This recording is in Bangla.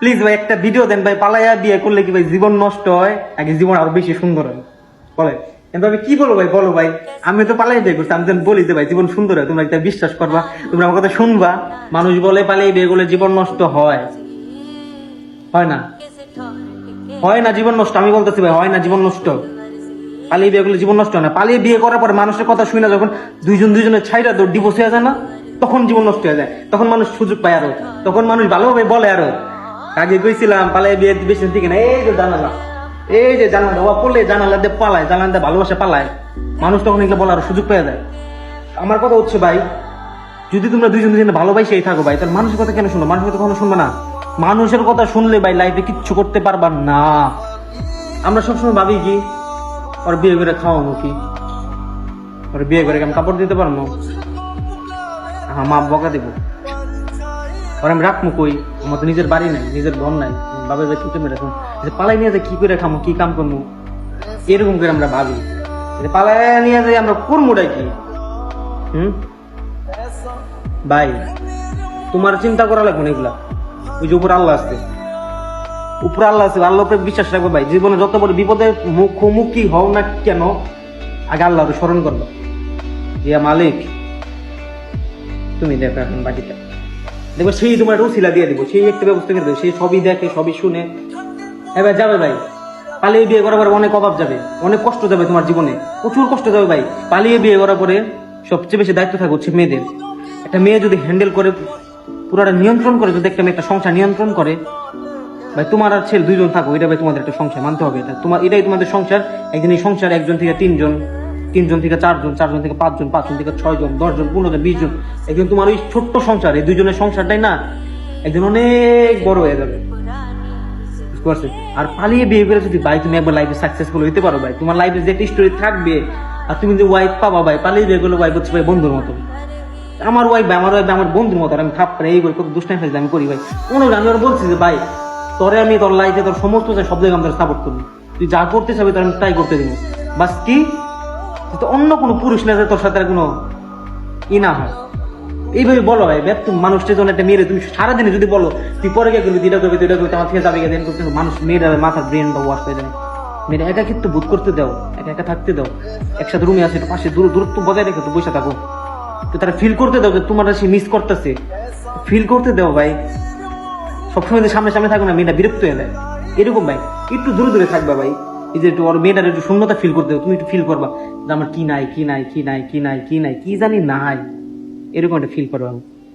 প্লিজ ভাই, একটা ভিডিও দেন ভাই, পালাইয়া বিয়ে করলে কি ভাই জীবন নষ্ট হয়? আগে জীবন আরও বেশি সুন্দর হয়? বলে, কিন্তু আমি কি বলব ভাই, বলো ভাই, আমি তো পালাই বিয়ে করছি, আমি বলি যে ভাই জীবন সুন্দর হয়, তোমরা একটা বিশ্বাস করবা, তোমরা আমার কথা শুনবা, মানুষ বলে পালিয়ে বিয়ে করলে জীবন নষ্ট হয়। হয় না? হয় না জীবন নষ্ট, আমি বলতেছি ভাই, হয় না জীবন নষ্ট। পালিয়ে বিয়ে করলে জীবন নষ্ট হয় না। পালিয়ে বিয়ে করার পরে মানুষের কথা শুনে যখন দুইজন দুইজনের ছাইরা তো ডিভোর্স হয়ে যায় না, তখন জীবন নষ্ট হয়ে যায়। তখন মানুষ সুযোগ পায় আরও। তখন মানুষ ভালোভাবে বলে আরও। আগে গেছিলাম পালাই বিয়ে বেশি না এই যে জানালা, এই যে জানালা ও পড়লে জানালা দিয়ে পালায়, জানালা দিয়ে ভালোবাসা পালায়। মানুষ তখন এগুলো বলার সুযোগ পেয়ে যায় আমার কথা হচ্ছে ভাই, যদি তোমরা দুইজন দুজনে ভালোবাসেই থাকো ভাই, তাহলে মানুষের কথা কেন শুনো মানুষের কথা কখনো শুনবে না? মানুষের কথা শুনলে ভাই লাইফে কিচ্ছু করতে পারবা না। আমরা সবসময় ভাবি কি, ওর বিয়ে করে খাওয়ানো কি? ওর বিয়ে করে কি আমি কাপড় দিতে পারব? হ্যাঁ মা বকা দেবো। ওর আমি রাখব কই? আমার তো নিজের বাড়ি নাই, নিজের ঘর নাই। বাবার বাড়ি কি রাখব যে পালাই নিয়ে যাই, কি করে খামো, কি কাম করব এরকম করে আমরা ভাবি। যে পালাই নিয়ে যাই, আমরা করবোটাই কি? হুম? ভাই, তোমার চিন্তা করা লাগবে না এগুলা। ওই যে উপর আল্লাহ আছে। উপরে আল্লাহ আছে আল্লাহ উপরে বিশ্বাস রাখবে ভাই। জীবনে যত বড় বিপদে মুখোমুখি হও না কেন, আগে আল্লাহকে স্মরণ করবে। ইয়া মালিক, তুমি দেখো এখন বাকিটা। দেখব সেই তোমার রসিলা দিয়ে দিব, সেই একটা ব্যবস্থা করে দেবো সেই সবই দেখে, সবই শুনে। এবার যাবে ভাই, পালিয়ে বিয়ে করার পরে অনেক অভাব যাবে, অনেক কষ্ট যাবে তোমার জীবনে, প্রচুর কষ্ট যাবে ভাই। পালিয়ে বিয়ে করার পরে সবচেয়ে বেশি দায়িত্ব থাকে হচ্ছে মেয়েদের। একটা মেয়ে যদি হ্যান্ডেল করে, পুরোটা নিয়ন্ত্রণ করে, যদি একটা মেয়ে একটা সংসার নিয়ন্ত্রণ করে, ভাই তোমার আর ছেলে দুইজন থাকো এটা ভাই তোমাদের একটা সংসার, মানতে হবে এটা। তোমার, এটাই তোমাদের সংসার, একদিন এই সংসার একজন থেকে তিনজন। তিনজন থেকে চারজন চারজন থেকে পাঁচজন পাঁচজন থেকে ছয়জন, দশজন পনেরো জন বিশ জন একদিন তোমার ওই ছোট্ট সংসার, এই দুইজনের সংসারটাই না একদিন অনেক বড় হয়ে যাবে। পারছ? আর পালিয়ে বিয়ে করে যদি ভাই তুমি একবার লাইফে সাকসেসফুল হইতে পারো ভাই, তোমার লাইফে যে একটা স্টোরি থাকবে, আর তুমি যে ওয়াইফ পাবা ভাই, পালিয়ে বিয়ে করলে ওয়াইফ হচ্ছে ভাই বন্ধুর মতো। আমার ওয়াইফ আমার ওয়াইফ আমার বন্ধুর মতো আমি থাপ করে এই করে কত দুষ্টাই ফেলছি আমি করি ভাই। কোনো আমি ওর বলছি যে, ভাই, তোরে আমি তোর লাইফে তোর সমস্ত সব জায়গায় আমাদের সাপোর্ট করবি। তুই যা করতে চাবি তোর আমি ট্রাই করতে দিব। বাস কি? তো অন্য কোনো পুরুষ না যে তোর সাথে আর কোনো ই না হয়। এইভাবে বলো ভাই ব্যাপ তুমি মানুষটা যখন একটা মেয়েরে তুমি সারাদিনে যদি বলো, তুই পরে গিয়ে করবি দুইটা করবি দুইটা করবি আমার থেকে যাবে গিয়ে করতে মানুষ মেয়েরা মাথার ব্রেন বা ওয়াশ হয়ে যায়। মেয়েরা একা কিন্তু বোধ করতে দাও, একা একা থাকতে দাও। একসাথে রুমে আছে পাশে দূর দূরত্ব বজায় রেখে তো বসে থাকো। তো তারা ফিল করতে দাও যে তোমার সে মিস করতেছে। ফিল করতে দাও ভাই। সবসময় সামনে সামনে থাকো না মেয়েটা বিরক্ত হয়ে যায়। এরকম ভাই, একটু দূরে দূরে থাকবা ভাই। এই যে একটু মেয়েটার একটু শূন্যতা ফিল করতে তুমি একটু ফিল করবা যে আমার কি নাই কি নাই কি নাই কি নাই কি নাই, কি জানি নাই। এরকম একটা ফিল করবা